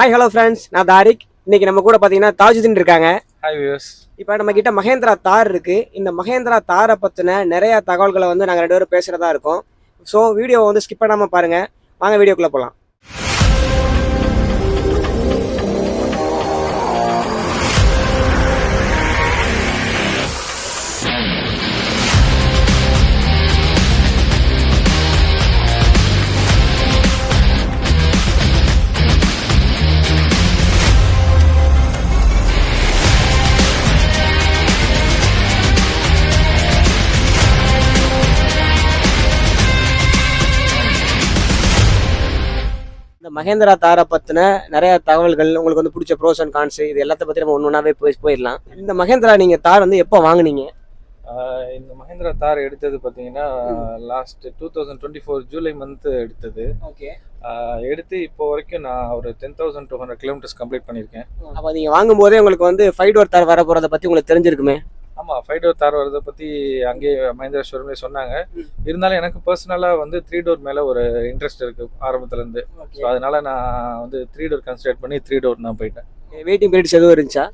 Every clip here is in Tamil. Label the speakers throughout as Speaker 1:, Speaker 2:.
Speaker 1: ஹாய் ஹலோ ஃப்ரெண்ட்ஸ் நான் தாரிக். இன்னைக்கு நம்ம கூட பார்த்தீங்கன்னா தாஜுதீன் இருக்காங்க.
Speaker 2: ஹாய் வியூஸ்
Speaker 1: இப்போ நம்ம கிட்ட மகேந்திரா தார் இருக்கு. இந்த மகேந்திரா தாரை பற்றின நிறைய தகவல்களை வந்து நாங்கள் ரெண்டு பேரும் பேசுகிறதா இருக்கோம். ஸோ வீடியோவை வந்து ஸ்கிப் பண்ணாமல் பாருங்க. வாங்க வீடியோக்குள்ளே போகலாம் மகேந்திரா தாரை பற்றின நிறைய தகவல்கள் உங்களுக்கு வந்து பிடிச்ச ப்ரோஸ் அண்ட் கான்ஸ் இது எல்லாத்த பற்றி நம்ம ஒன்று ஒன்றாவே போய் போயிடலாம். இந்த மகேந்திரா நீங்கள் தார் வந்து எப்போ வாங்குனீங்க?
Speaker 2: இந்த மஹேந்திரா தார் எடுத்தது பார்த்தீங்கன்னா last two thousand twenty four July month எடுத்தது.
Speaker 1: ஓகே.
Speaker 2: எடுத்து இப்போ வரைக்கும் நான் ஒரு ten thousand two hundred kilometres complete பண்ணியிருக்கேன்.
Speaker 1: அப்போ நீங்கள் வாங்கும்போதே உங்களுக்கு வந்து ஃபைவ் டோர் தார் வர போகிறத பற்றி உங்களுக்கு தெரிஞ்சிருக்குமே?
Speaker 2: ஆமாம் ஃபைவ் டோர் தார் வரதை பற்றி அங்கேயே மஹேந்திரா ஷோரூம்லேயே சொன்னாங்க. இருந்தாலும் எனக்கு பர்சனலாக வந்து த்ரீ டோர் மேலே ஒரு இன்ட்ரெஸ்ட் இருக்குது ஆரம்பத்துலேருந்து ஸோ அதனால நான் வந்து த்ரீ டோர் கன்சிடர் பண்ணி த்ரீ டோர் நான் போயிட்டேன்.
Speaker 1: வெயிட்டிங் பீரியட்ஸ் எதுவும் இருந்துச்சா?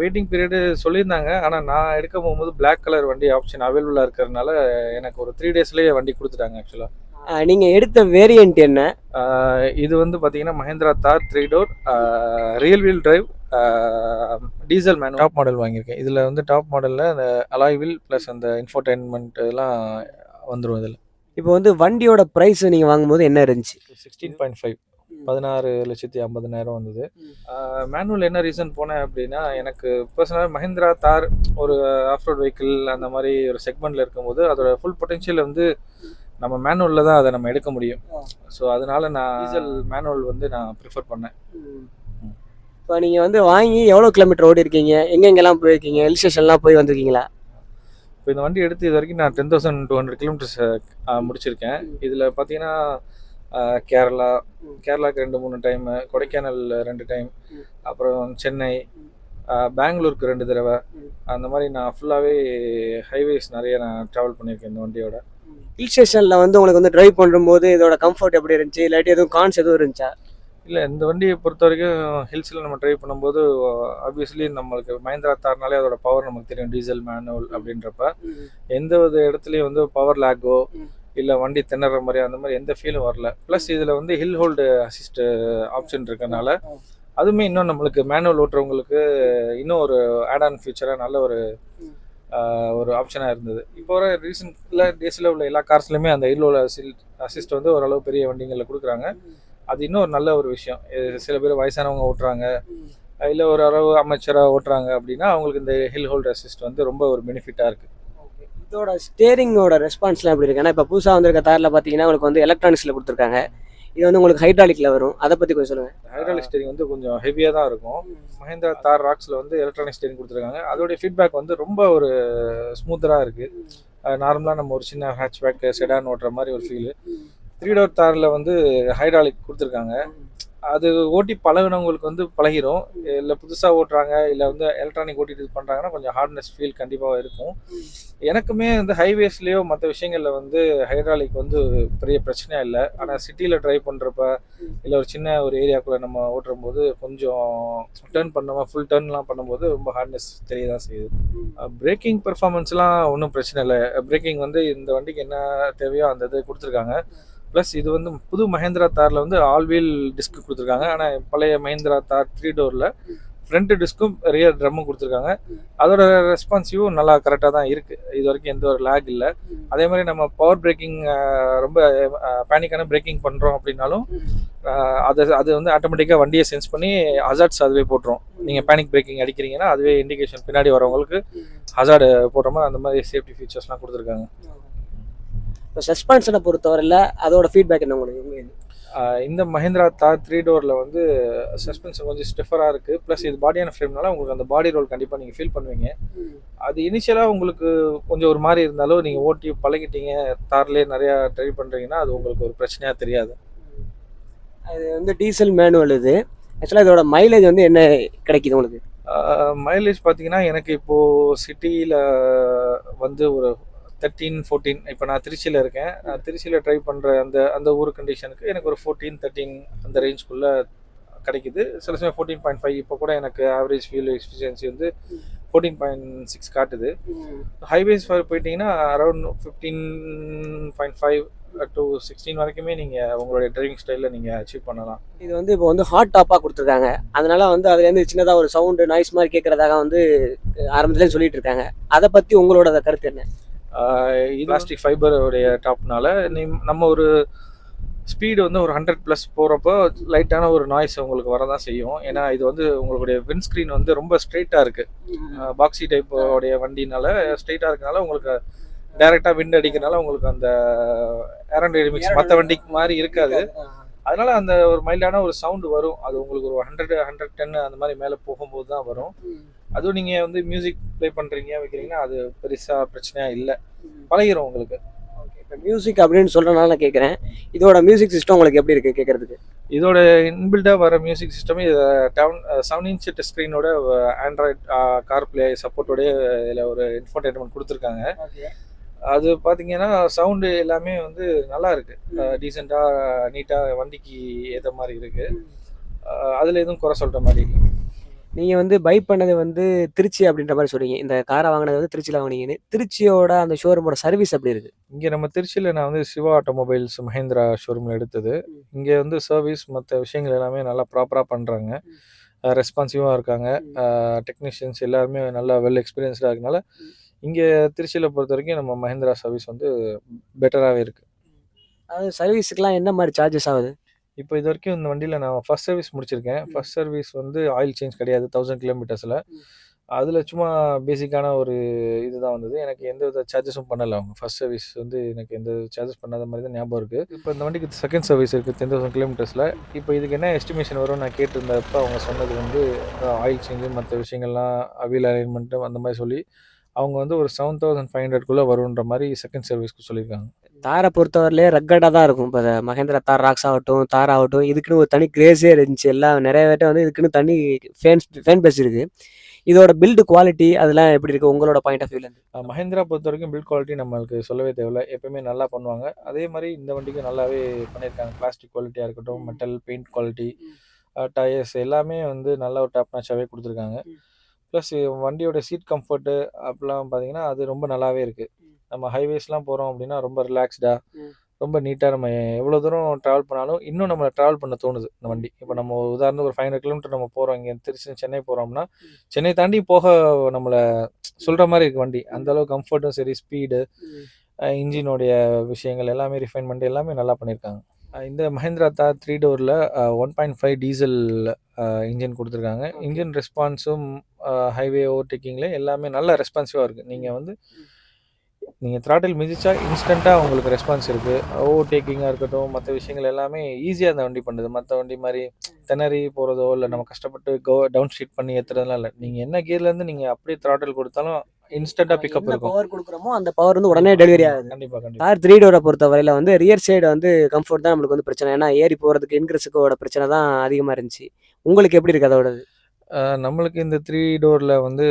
Speaker 2: வெயிட்டிங் பீரியடு சொல்லியிருந்தாங்க. ஆனால் நான் எடுக்க போகும்போது Black கலர் வண்டி ஆப்ஷன் அவைலபிளாக இருக்கிறதுனால எனக்கு ஒரு த்ரீ டேஸ்லேயே வண்டி கொடுத்துட்டாங்க ஆக்சுவலாக
Speaker 1: ஆஹ் நீங்க எடுத்த வேரியன்ட் என்ன?
Speaker 2: இது வந்து பார்த்தீங்கன்னா Mahindra Thar three door rear wheel drive diesel manual top model வாங்கியிருக்கேன். இதில் வந்து டாப் மாடலில் அந்த அலாய் வீல் ப்ளஸ் அந்த இன்ஃபோர்டைன்மெண்ட் எல்லாம் வந்துடும் இதில்.
Speaker 1: இப்போ வந்து வண்டியோட பிரைஸ் நீங்க வாங்கும்போது என்ன இருந்துச்சு?
Speaker 2: சிக்ஸ்டீன் பாயிண்ட் ஃபைவ் பதினாறு லட்சத்தி ஐம்பதனாயிரம் வந்தது. மேனுவல் என்ன ரீசன் போனேன் அப்படின்னா எனக்கு பர்சனலாக மஹிந்திரா தார் ஒரு ஆஃப் ரோட் வெஹிக்கிள் அந்த மாதிரி ஒரு செக்மெண்ட்டில் இருக்கும்போது அதோட ஃபுல் பொட்டென்ஷியல் வந்து நம்ம மேனுவலில் தான் அதை நம்ம எடுக்க முடியும். ஸோ அதனால நான் டீசல் மேனுவல் வந்து நான் ப்ரிஃபர் பண்ணேன்.
Speaker 1: இப்போ நீங்க வந்து வாங்கி எவ்வளவு கிலோமீட்டர் ஓடி இருக்கீங்க? எங்கெங்கெல்லாம் போயிருக்கீங்க? ஹில் ஸ்டேஷன்லாம் போய் வந்திருக்கீங்களா?
Speaker 2: இப்போ இந்த வண்டி எடுத்து இது வரைக்கும் நான் ten thousand two hundred kilometres முடிச்சிருக்கேன். இதில் பார்த்தீங்கன்னா கேரளா கேரளாக்கு ரெண்டு மூணு டைமு கொடைக்கானல் ரெண்டு டைம். அப்புறம் சென்னை பெங்களூருக்கு ரெண்டு தடவை. அந்த மாதிரி நான் ஃபுல்லாகவே ஹைவேஸ் நிறைய நான் ட்ராவல் பண்ணியிருக்கேன் இந்த வண்டியோட.
Speaker 1: ஹில் ஸ்டேஷன்ல வந்து உங்களுக்கு வந்து டிரைவ் பண்ணும்போது இதோட கம்ஃபர்ட் எப்படி இருந்துச்சு? இல்லாட்டி எதுவும் கான்ஸ் எதுவும் இருந்துச்சா?
Speaker 2: இல்லை இந்த வண்டியை பொறுத்த வரைக்கும் ஹில்ஸில் நம்ம ட்ரைவ் பண்ணும்போது ஆப்வியஸ்லி நம்மளுக்கு மஹிந்திரா தார்னாலே அதோட பவர் நமக்கு தெரியும். டீசல் மேனுவல் அப்படின்றப்ப. எந்த ஒரு இடத்துலையும் வந்து பவர் லேக்கோ. இல்லை வண்டி திணற மாதிரி அந்த மாதிரி எந்த ஃபீலும் வரல. ப்ளஸ் இதில் வந்து ஹில் ஹோல்டு அசிஸ்ட் ஆப்ஷன் இருக்கறனால
Speaker 1: ம்.
Speaker 2: அதுவுமே இன்னும் நம்மளுக்கு மேனுவல் ஓட்டுறவங்களுக்கு இன்னும் ஒரு ஆட் ஆன் ஃபியூச்சராக நல்ல ஒரு ஒரு ஆப்ஷனாக இருந்தது. இப்போ வர ரீசெண்டில் டேஸில் உள்ள எல்லா கார்ஸ்லையுமே அந்த ஹில் அசிஸ்ட் வந்து ஓரளவு பெரிய வண்டிங்களில் கொடுக்குறாங்க. அது இன்னும் ஒரு நல்ல ஒரு விஷயம். இது சில பேர் வயசானவங்க ஓட்டுறாங்க. இல்லை ஒரு அளவு அமைச்சராக ஓட்டுறாங்க அப்படின்னா அவங்களுக்கு இந்த ஹில் ஹோல்டு அசிஸ்ட் வந்து ரொம்ப ஒரு பெனிஃபிட்டாக இருக்குது
Speaker 1: இதோட ஸ்டேரிங்கோட ரெஸ்பான்ஸ்லாம் எப்படி இருக்கு? ஏன்னா இப்போ புதுசாக வந்திருக்க தாரில் பார்த்தீங்கன்னா உங்களுக்கு வந்து எலக்ட்ரானிக்ஸில் கொடுத்துருக்காங்க. இது வந்து உங்களுக்கு ஹைட்ராலிக்கில் வரும். அதை பற்றி கொஞ்சம் சொல்லுங்கள்
Speaker 2: ஹைட்ராலிக் ஸ்டேரிங் வந்து கொஞ்சம் ஹெவியாக தான் இருக்கும். மஹேந்திரா தார் ராக்ஸில் வந்து எலக்ட்ரானிக் ஸ்டேரிங் கொடுத்துருக்காங்க. அதோடைய ஃபீட்பேக் வந்து ரொம்ப ஒரு ஸ்மூத்தராக இருக்குது நார்மலாக நம்ம ஒரு சின்ன ஹேட்ச்பேக் செடான் ஓட்டுற மாதிரி ஒரு ஃபீலு த்ரீ டோர் தாரில் வந்து ஹைட்ராலிக் கொடுத்துருக்காங்க. அது ஓட்டி பழகுனவங்களுக்கு வந்து பழகிரும். இல்லை புதுசாக ஓட்டுறாங்க இல்லை வந்து எலக்ட்ரானிக் ஓட்டிட்டு இது பண்ணுறாங்கன்னா கொஞ்சம் ஹார்ட்னஸ் ஃபீல் கண்டிப்பாக இருக்கும். எனக்குமே வந்து ஹைவேஸ்லேயோ மற்ற விஷயங்களில் வந்து ஹைட்ராலிக் வந்து பெரிய பிரச்சனையாக இல்லை. ஆனால் சிட்டியில் ட்ரைவ் பண்ணுறப்ப இல்லை ஒரு சின்ன ஒரு ஏரியாக்குள்ளே நம்ம ஓட்டுறும் போது கொஞ்சம் டேர்ன் பண்ணுவோம் ஃபுல் டேர்ன்லாம் பண்ணும்போது ரொம்ப ஹார்ட்னஸ் தெரிய தான் செய்யுது பிரேக்கிங் பெர்ஃபார்மன்ஸ்லாம் ஒன்றும் பிரச்சனை இல்லை. பிரேக்கிங் வந்து இந்த வண்டிக்கு என்ன தேவையோ அந்த இது கொடுத்துருக்காங்க. ப்ளஸ் இது வந்து புது மஹேந்திரா தாரில் வந்து ஆல் வீல் டிஸ்க் கொடுத்துருக்காங்க. ஆனால் பழைய மஹேந்திரா தார் த்ரீ டோரில் ஃப்ரண்ட் டிஸ்க்கும் ரியர் ட்ரம்மும் கொடுத்துருக்காங்க. அதோட ரெஸ்பான்சிவும் நல்லா கரெக்டாக தான் இருக்குது இது வரைக்கும் எந்த ஒரு லேக் இல்லை. அதே மாதிரி நம்ம பவர் பிரேக்கிங் ரொம்ப பேனிக்கான பிரேக்கிங் பண்ணுறோம் அப்படின்னாலும் அது அது வந்து ஆட்டோமேட்டிக்காக வண்டியை சென்ஸ் பண்ணி ஹசார்ட்ஸ் அதுவே போட்டுரும். நீங்கள் பேனிக் பிரேக்கிங் அடிக்கிறீங்கன்னா அதுவே இண்டிகேஷன் பின்னாடி வரவங்களுக்கு ஹசார்டு போடுற மாதிரி அந்த மாதிரி சேஃப்டி ஃபீச்சர்ஸ்லாம் கொடுத்துருக்காங்க.
Speaker 1: இப்போ சஸ்பென்ஷனை பொறுத்தவரையில் அதோட ஃபீட்பேக் என்ன உங்களுக்கு?
Speaker 2: இந்த மஹேந்திரா தார் த்ரீ டோரில் வந்து சஸ்பென்ஷன் கொஞ்சம் ஸ்டிஃபராக இருக்குது ப்ளஸ் இது பாடியான ஃப்ரேம்னால உங்களுக்கு அந்த பாடி ரோல் கண்டிப்பாக நீங்கள் ஃபீல் பண்ணுவீங்க. அது இனிஷியலாக உங்களுக்கு கொஞ்சம் ஒரு மாதிரி இருந்தாலும் நீங்கள் ஓட்டி பழகிட்டீங்க தார்லேயே நிறையா ட்ரை பண்ணுறீங்கன்னா அது உங்களுக்கு ஒரு பிரச்சனையாக தெரியாது.
Speaker 1: அது வந்து டீசல் மேனுவல் இது. ஆக்சுவலாக இதோட மைலேஜ் வந்து என்ன கிடைக்குது உங்களுக்கு?
Speaker 2: மைலேஜ் பார்த்தீங்கன்னா எனக்கு இப்போது சிட்டியில் வந்து ஒரு தேர்ட்டீன் ஃபோர்டீன் இப்போ நான் திருச்சியில் இருக்கேன். நான் திருச்சியில் ட்ரை பண்ணுற அந்த அந்த ஊர் கண்டிஷனுக்கு எனக்கு ஒரு ஃபோர்டீன் தேர்ட்டீன் அந்த ரேஞ்சுக்குள்ளே கிடைக்குது. சில சமயம் ஃபோர்டீன் பாயிண்ட் ஃபைவ் இப்போ கூட எனக்கு ஆவரேஜ் ஃபியூல் எஃபிஷியன்சி வந்து ஃபோர்டீன் பாயிண்ட் சிக்ஸ் காட்டுது. ஹைவேஸ் போயிட்டீங்கன்னா around fifteen point five to sixteen வரைக்குமே நீங்கள் உங்களுடைய டிரைவிங் ஸ்டைலில் நீங்கள் அச்சீவ் பண்ணலாம்.
Speaker 1: இது வந்து இப்போ வந்து ஹாட் டாப்பாக கொடுத்துருக்காங்க. அதனால வந்து அதுலேருந்து சின்னதாக ஒரு சவுண்டு நாய்ஸ் மாதிரி கேட்குறதாக வந்து ஆரம்பத்துலேயே சொல்லிட்டு இருக்காங்க. அதை பற்றி உங்களோட கருத்து என்ன?
Speaker 2: பிளாஸ்டிக் ஃபைபருடைய டாப்னால நீ நம்ம ஒரு ஸ்பீடு வந்து ஒரு ஹண்ட்ரட் ப்ளஸ் போகிறப்போ லைட்டான ஒரு நாய்ஸ் உங்களுக்கு வரதான் செய்யும். ஏன்னா இது வந்து உங்களுடைய விண்ட்ஸ்க்ரீன் வந்து ரொம்ப ஸ்ட்ரெயிட்டாக இருக்குது பாக்ஸி டைப்போடைய வண்டினால ஸ்ட்ரெயிட்டாக இருக்கனால உங்களுக்கு டைரெக்டாக விண்ட் அடிக்கிறனால உங்களுக்கு அந்த ஏரண்டைமிக்ஸ் மற்ற வண்டிக்கு மாதிரி இருக்காது. அதனால அந்த ஒரு மைல்டான ஒரு சவுண்டு வரும். அது உங்களுக்கு ஒரு ஹண்ட்ரட் ஹண்ட்ரட் டென் அந்த மாதிரி மேலே போகும்போது தான் வரும். அதுவும் நீங்கள் வந்து மியூசிக் ப்ளே பண்ணுறீங்க வைக்கிறீங்கன்னா அது பெருசாக பிரச்சனையாக இல்லை. பழகிரும் உங்களுக்கு.
Speaker 1: மியூசிக் அப்படின்னு சொல்கிறனால நான் கேட்குறேன் இதோட மியூசிக் சிஸ்டம் உங்களுக்கு எப்படி இருக்குது கேட்குறதுக்கு
Speaker 2: இதோட இன்பில்டாக வர மியூசிக் சிஸ்டமே டவுன் செவன் இன்ச் டச் ஸ்க்ரீனோட ஆண்ட்ராய்ட் கார் பிளே சப்போர்ட்டோடய இதில் ஒரு இன்ஃபர்டைன்மெண்ட் கொடுத்துருக்காங்க. அது பார்த்தீங்கன்னா சவுண்டு எல்லாமே வந்து நல்லா இருக்கு டீசெண்டாக நீட்டாக வண்டிக்கு ஏற்ற மாதிரி இருக்கு. அதில் எதுவும் குறை சொல்கிற மாதிரி
Speaker 1: நீங்கள் வந்து பை பண்ணது வந்து திருச்சி அப்படின்ற மாதிரி சொல்றீங்க. இந்த காரை வாங்கினது வந்து திருச்சியில் வாங்கினீங்கன்னு. திருச்சியோட அந்த ஷோரூமோட சர்வீஸ் எப்படி இருக்குது
Speaker 2: இங்கே நம்ம திருச்சியில் நான் வந்து சிவா ஆட்டோமொபைல்ஸ் மஹேந்திரா ஷோரூமில் எடுத்தது. இங்கே வந்து சர்வீஸ் மற்ற விஷயங்கள் எல்லாமே நல்லா ப்ராப்பராக பண்ணுறாங்க ரெஸ்பான்சிவாக இருக்காங்க. டெக்னீஷியன்ஸ் எல்லாருமே நல்லா வெல் எக்ஸ்பீரியன்ஸ்டாக இருக்கனால இங்கே திருச்சியில் பொறுத்த வரைக்கும் நம்ம மஹேந்திரா சர்வீஸ் வந்து பெட்டராகவே இருக்குது
Speaker 1: அதாவது சர்வீஸுக்குலாம் என்ன மாதிரி சார்ஜஸ் ஆகுது?
Speaker 2: இப்போ இது வரைக்கும் இந்த வண்டியில் நான் ஃபர்ஸ்ட் சர்வீஸ் முடிச்சிருக்கேன். ஃபர்ஸ்ட் சர்வீஸ் வந்து ஆயில் சேஞ்ச் கிடையாது தௌசண்ட் கிலோமீட்டர்ஸில் அதில் சும்மா பேசிக்கான ஒரு இதுதான் வந்தது. எனக்கு எந்த வித சார்ஜஸும் பண்ணலை அவங்க. ஃபர்ஸ்ட் சர்வீஸ் வந்து எனக்கு எந்த சார்ஜஸ் பண்ணாத மாதிரி தான் ஞாபகம் இருக்குது இப்போ இந்த வண்டிக்கு செகண்ட் சர்வீஸ் இருக்குது டென் தௌசண்ட் கிலோமீட்டர்ஸில் இப்போ இதுக்கு என்ன எஸ்டிமேஷன் வரும் நான் கேட்டிருந்தப்ப அவங்க சொன்னது வந்து ஆயில் சேஞ்சு மற்ற விஷயங்கள்லாம் அவியல் அரேஞ்ச்மெண்ட்டு அந்த மாதிரி சொல்லி அவங்க வந்து ஒரு செவன் தௌசண்ட் ஃபைவ் ஹண்ட்ரட்குள்ளே வருன்ற மாதிரி செகண்ட் சர்வீஸ்க்கு சொல்லியிருக்காங்க.
Speaker 1: தாரை பொறுத்தவரையிலே ரக்கடாக தான் இருக்கும். இப்போ மகேந்திரா தார் ராக்ஸ் ஆகட்டும் தார் ஆகட்டும் இதுக்குன்னு ஒரு தனி கிரேஸே இருந்துச்சு. எல்லாம் நிறைய பேர்ட்ட வந்து இதுக்குன்னு தனி ஃபேன்ஸ் ஃபேன் பேஸ் இருக்குது இதோட பில்டு குவாலிட்டி அதெல்லாம் எப்படி இருக்குது உங்களோட பாயிண்ட் ஆஃப் வியூலேருந்து
Speaker 2: மஹேந்திரா பொறுத்த வரைக்கும் பில்ட் குவாலிட்டி நம்மளுக்கு சொல்லவே தேவையில்ல. எப்பயுமே நல்லா பண்ணுவாங்க. அதே மாதிரி இந்த வண்டிக்கு நல்லாவே பண்ணியிருக்காங்க. பிளாஸ்டிக் குவாலிட்டியாக இருக்கட்டும் மெட்டல் பெயிண்ட் குவாலிட்டி டயர்ஸ் எல்லாமே வந்து நல்ல ஒரு டாப் நாச்சாகவே கொடுத்துருக்காங்க. ப்ளஸ் வண்டியோட சீட் கம்ஃபர்ட்டு அப்பெல்லாம் பார்த்தீங்கன்னா அது ரொம்ப நல்லாவே இருக்குது நம்ம ஹைவேஸ்லாம் போகிறோம் அப்படின்னா ரொம்ப ரிலாக்ஸ்டாக. ரொம்ப நீட்டாக நம்ம எவ்வளோ தூரம் ட்ராவல் பண்ணாலும் இன்னும் நம்ம ட்ராவல் பண்ண தோணுது இந்த வண்டி. இப்போ நம்ம உதாரணத்துக்கு ஒரு ஃபைவ் ஹண்ட்ரட் கிலோமீட்டர் நம்ம போகிறோம் இங்கே திருச்சி சென்னை போகிறோம்னா சென்னை தாண்டி போக நம்மளை சொல்கிற மாதிரி இருக்கு வண்டி. அந்த அளவு கம்ஃபர்ட்டும் சரி ஸ்பீடு இன்ஜினோடைய விஷயங்கள் எல்லாமே ரிஃபைன் பண்ணிட்டு எல்லாமே நல்லா பண்ணியிருக்காங்க இந்த Mahindra Thar three டோரில் one point five diesel engine கொடுத்துருக்காங்க. இன்ஜின் ரெஸ்பான்ஸும் ஹைவே ஓவர்டேக்கிங்கில் எல்லாமே நல்ல ரெஸ்பான்சிவாக இருக்குது நீங்கள் வந்து நீங்கள் த்ராட்டில் மிதிச்சா இன்ஸ்டண்ட்டாக உங்களுக்கு ரெஸ்பான்ஸ் இருக்குது ஓவர்டேக்கிங்காக இருக்கட்டும் மற்ற விஷயங்கள் எல்லாமே ஈஸியாக அந்த வண்டி பண்ணுது. மற்ற வண்டி மாதிரி திணறி போகிறதோ இல்லை நம்ம கஷ்டப்பட்டு கோ டவுன் ஷீட் பண்ணி ஏற்றுறதுலாம் இல்லை. நீங்கள் என்ன கியர்லேருந்து நீங்கள் அப்படியே த்ராட்டில் கொடுத்தாலும் இன்ஸ்டண்ட்டாக பிக்கப் இருக்கும்.
Speaker 1: பவர் கொடுக்குறோமோ அந்த பவர் வந்து உடனே டெலிவரி ஆகுது.
Speaker 2: கண்டிப்பாக கண்டிப்பாக
Speaker 1: கார் த்ரீ டோரை பொறுத்த வரையில வந்து ரியர் சைடு வந்து கம்ஃபர்ட் தான் நம்மளுக்கு வந்து பிரச்சனை. ஏன்னா ஏறி போகிறதுக்கு இன்க்ரெஸுக்கோட பிரச்சனை தான் அதிகமாக இருந்துச்சு. உங்களுக்கு எப்படி இருக்குது அதோடது?
Speaker 2: அஹ் நம்மளுக்கு இந்த த்ரீ டோரில் வந்து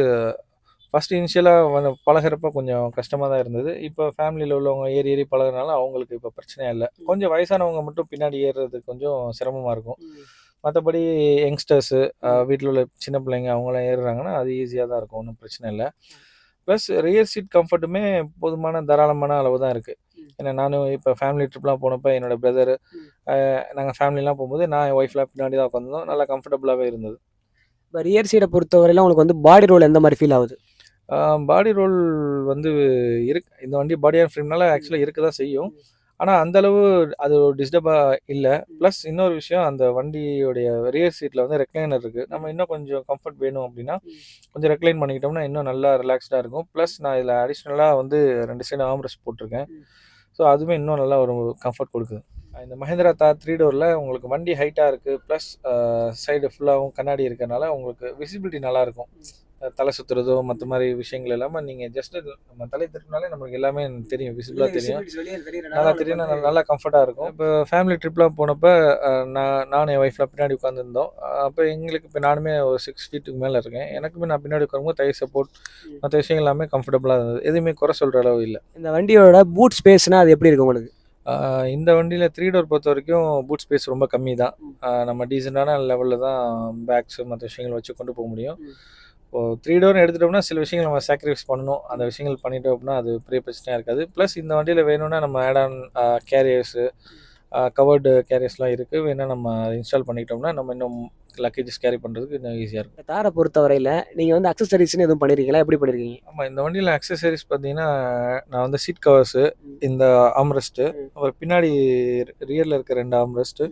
Speaker 2: ஃபஸ்ட் இனிஷியலாக வந்து பழகிறப்ப கொஞ்சம் கஷ்டமாக தான் இருந்தது. இப்போ ஃபேமிலியில் உள்ளவங்க ஏறி ஏறி பழகுறதுனால அவங்களுக்கு இப்போ பிரச்சனையே இல்லை. கொஞ்சம் வயசானவங்க மட்டும் பின்னாடி ஏறுறது கொஞ்சம் சிரமமாக இருக்கும். மற்றபடி யங்ஸ்டர்ஸு வீட்டில் உள்ள சின்ன பிள்ளைங்க அவங்களாம் ஏறுறாங்கன்னா அது ஈஸியாக தான் இருக்கும். ஒன்றும் பிரச்சனை இல்லை. ப்ளஸ் ரியர் சீட் கம்ஃபர்ட்டுமே போதுமான தாராளமான அளவு தான் இருக்குது ஏன்னா நானும் இப்போ ஃபேமிலி ட்ரிப்லாம் போனப்போ என்னோட பிரதரு நாங்கள் ஃபேமிலிலாம் போகும்போது நான் என் ஒய்ஃப்லாம் பின்னாடி தான் உட்காந்துருந்தோம் நல்லா கம்ஃபர்டபுளாகவே இருந்தது.
Speaker 1: இப்போ ரியர் சைடை பொறுத்த வரையில உங்களுக்கு வந்து பாடி ரோல் எந்த மாதிரி ஃபீல் ஆகுது?
Speaker 2: பாடி ரோல் வந்து இருக்கு. இந்த வண்டி பாடியான ஃப்ரேம்னால ஆக்சுவலாக இருக்க தான் செய்யும். ஆனால் அந்தளவு அது ஒரு டிஸ்டர்பாக இல்லை. ப்ளஸ் இன்னொரு விஷயம் அந்த வண்டியோடைய ரியர் சீட்டில் வந்து ரெக்ளைனர் இருக்குது நம்ம இன்னும் கொஞ்சம் கம்ஃபர்ட் வேணும் அப்படின்னா கொஞ்சம் ரெக்ளைன் பண்ணிக்கிட்டோம்னா இன்னும் நல்லா ரிலாக்ஸ்டாக இருக்கும். ப்ளஸ் நான் இதில் அடிஷ்னலாக வந்து ரெண்டு சைடு ஆம்ரெஸ்ட் போட்டிருக்கேன். ஸோ அதுவுமே இன்னும் நல்லா ஒரு கம்ஃபர்ட் கொடுக்குது. இந்த மஹேந்திரா தார் த்ரீ டோரில் உங்களுக்கு வண்டி ஹைட்டாக இருக்குது ப்ளஸ் சைடு ஃபுல்லாகவும் கண்ணாடி இருக்கறனால உங்களுக்கு விசிபிலிட்டி நல்லாயிருக்கும் தலை சுற்றுறதோ மற்ற மாதிரி விஷயங்கள் இல்லாமல் நீங்கள் ஜஸ்ட் நம்ம தலை திருப்பினாலே நம்மளுக்கு எல்லாமே தெரியும் விசிபிளாக தெரியும். நல்லா தெரியும் நல்லா கம்ஃபர்ட்டாக இருக்கும். இப்போ ஃபேமிலி ட்ரிப்லாம் போனப்போ நான் நானும் என் ஒய்ஃப்லாம் பின்னாடி உட்காந்துருந்தோம் அப்போ எங்களுக்கு இப்போ நானுமே ஒரு சிக்ஸ் ஃபீட்டுக்கு மேலே இருக்கேன். எனக்குமே நான் பின்னாடி உட்காரும்போது டை சப்போர்ட் மற்ற விஷயங்கள் எல்லாமே கம்ஃபர்டபுளாக இருந்தது. எதுவுமே குறை சொல்கிற அளவு இல்லை.
Speaker 1: இந்த வண்டியோட பூட் ஸ்பேஸ்னா அது எப்படி இருக்கு உங்களுக்கு?
Speaker 2: இந்த வண்டியில் த்ரீ டோர் பொறுத்த வரைக்கும் பூட் ஸ்பேஸ் ரொம்ப கம்மி தான் நம்ம டீசெண்டான லெவலில் தான் பேக்ஸ் மற்ற விஷயங்கள் வச்சு கொண்டு போக முடியும்.
Speaker 1: ம்.
Speaker 2: இப்போ த்ரீ டோர்னு எடுத்துட்டோம்னா சில விஷயங்கள் நம்ம சாக்ரிஃபைஸ் பண்ணணும் அந்த விஷயங்கள் பண்ணிட்டோம் அப்படின்னா அது பெரிய பிரச்சனையாக இருக்காது ப்ளஸ் இந்த வண்டியில் வேணும்னா நம்ம ஆட் ஆன் கேரியர்ஸு கவர்டு கேரியர்ஸ்லாம் இருக்குது வேணால் நம்ம இன்ஸ்டால் பண்ணிக்கிட்டோம்னா நம்ம இன்னும் லக்கேஜஸ் கேரி பண்ணுறதுக்கு இன்னும் ஈஸியாக இருக்கும்
Speaker 1: தாரை பொறுத்தவரையில் நீங்கள் வந்து அக்சசரிஸ்னு எதுவும் பண்ணியிருக்கீங்களா எப்படி பண்ணியிருக்கீங்க
Speaker 2: ஆமாம் இந்த வண்டியில் அக்சசரிஸ் பார்த்தீங்கன்னா நான் வந்து சீட் கவர்ஸு. இந்த ஆம்ரெஸ்ட்டு. அப்புறம் பின்னாடி ரியரில் இருக்க ரெண்டு armrest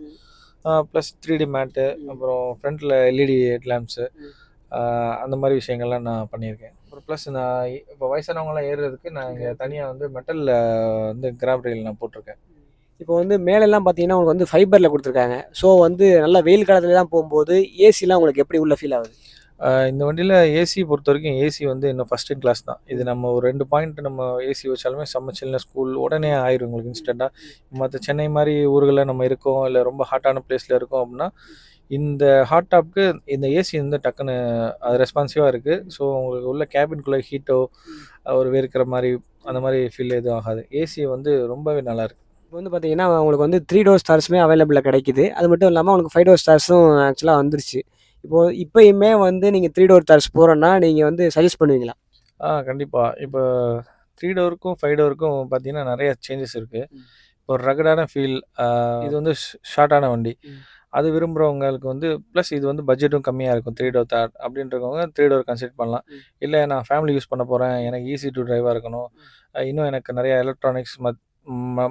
Speaker 2: plus three D mat. அப்புறம் ஃப்ரண்ட்டில் எல்இடி ஹெட் லேம்ப்ஸு. அந்த மாதிரி விஷயங்கள்லாம் நான் பண்ணியிருக்கேன். அப்புறம் ப்ளஸ் நான் இப்போ வயசானவங்களாம் ஏறுறதுக்கு நான் இங்கே தனியாக வந்து மெட்டலில் வந்து கிராப் ரயில் நான் போட்டிருக்கேன்.
Speaker 1: இப்போ வந்து மேலெல்லாம் பார்த்தீங்கன்னா உங்களுக்கு வந்து ஃபைபரில் கொடுத்துருக்காங்க. ஸோ வந்து நல்லா வெயில் காலத்துல தான் போகும்போது ஏசிலாம் உங்களுக்கு எப்படி உள்ள ஃபீல் ஆகுது?
Speaker 2: இந்த வண்டியில் ஏசி பொறுத்த வரைக்கும் ஏசி வந்து இன்னும் ஃபஸ்ட் இன் கிளாஸ் தான். இது நம்ம ஒரு ரெண்டு பாயிண்ட் நம்ம ஏசி வச்சாலுமே செம்ம சில்ல ஸ்கூல் உடனே ஆயிரும் உங்களுக்கு இன்ஸ்டண்ட்டாக மற்ற சென்னை மாதிரி ஊர்களில் நம்ம இருக்கோம் இல்லை ரொம்ப ஹாட்டான பிளேஸில் இருக்கோம் அப்படின்னா இந்த ஹாட் டாப்க்கு இந்த ஏசி வந்து டக்குன்னு அது ரெஸ்பான்சிவாக இருக்குது ஸோ உங்களுக்கு உள்ள கேபின்குள்ளே ஹீட்டோ ஒரு வேர்க்கிற மாதிரி அந்த மாதிரி ஃபீல் எதுவும் ஆகாது. ஏசி வந்து ரொம்பவே நல்லா இருக்கு.
Speaker 1: இப்போ வந்து பார்த்தீங்கன்னா உங்களுக்கு வந்து த்ரீ டோர் ஸ்டார்ஸுமே அவைலபிளாக கிடைக்குது. அது மட்டும் இல்லாமல் உங்களுக்கு ஃபைவ் டோர் ஸ்டார்ஸும் ஆக்சுவலாக வந்துருச்சு. இப்போது இப்போயுமே வந்து நீங்கள் த்ரீ டோர் ஸ்டார்ஸ் போகிறோன்னா நீங்கள் வந்து சஜஸ்ட் பண்ணுவீங்களா?
Speaker 2: ஆ கண்டிப்பாக இப்போ த்ரீ டோருக்கும் ஃபைவ் டோருக்கும் பார்த்தீங்கன்னா நிறைய சேஞ்சஸ் இருக்குது
Speaker 1: ம்.
Speaker 2: ஒரு ரகடான ஃபீல் இது வந்து ஷார்ட்டான வண்டி. அது விரும்புகிறவங்களுக்கு வந்து ப்ளஸ் இது வந்து பட்ஜெட்டும் கம்மியாக இருக்கும். த்ரீ டோர் தாட் அப்படின்றவங்க த்ரீ டோர் கன்சிடர் பண்ணலாம். இல்லை நான் ஃபேமிலி யூஸ் பண்ண போகிறேன் எனக்கு ஈஸி டு டிரைவாக இருக்கணும். இன்னும் எனக்கு நிறைய எலக்ட்ரானிக்ஸ் மத்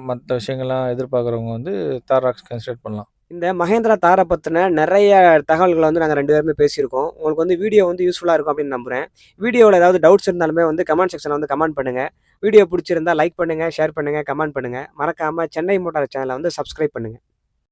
Speaker 2: மற்ற விஷயங்கள்லாம் எதிர்பார்க்குறவங்க வந்து தாராக்ஸ் கன்சிடர் பண்ணலாம்.
Speaker 1: இந்த மகேந்திரா தாரை பற்றின நிறைய தகவல்களை வந்து நாங்கள் ரெண்டு பேருமே பேசியிருக்கோம். உங்களுக்கு வந்து வீடியோ வந்து யூஸ்ஃபுல்லாக இருக்கும் அப்படின்னு நம்புகிறேன் வீடியோவில் ஏதாவது டவுட்ஸ் இருந்தாலுமே வந்து கமெண்ட் செக்ஷனில் வந்து கமெண்ட் பண்ணுங்கள் வீடியோ பிடிச்சிருந்தா லைக் பண்ணுங்கள் ஷேர் பண்ணுங்கள் கமெண்ட் பண்ணுங்கள் மறக்காமல் சென்னை மோட்டார் சேனலை வந்து சப்ஸ்கிரைப் பண்ணுங்கள்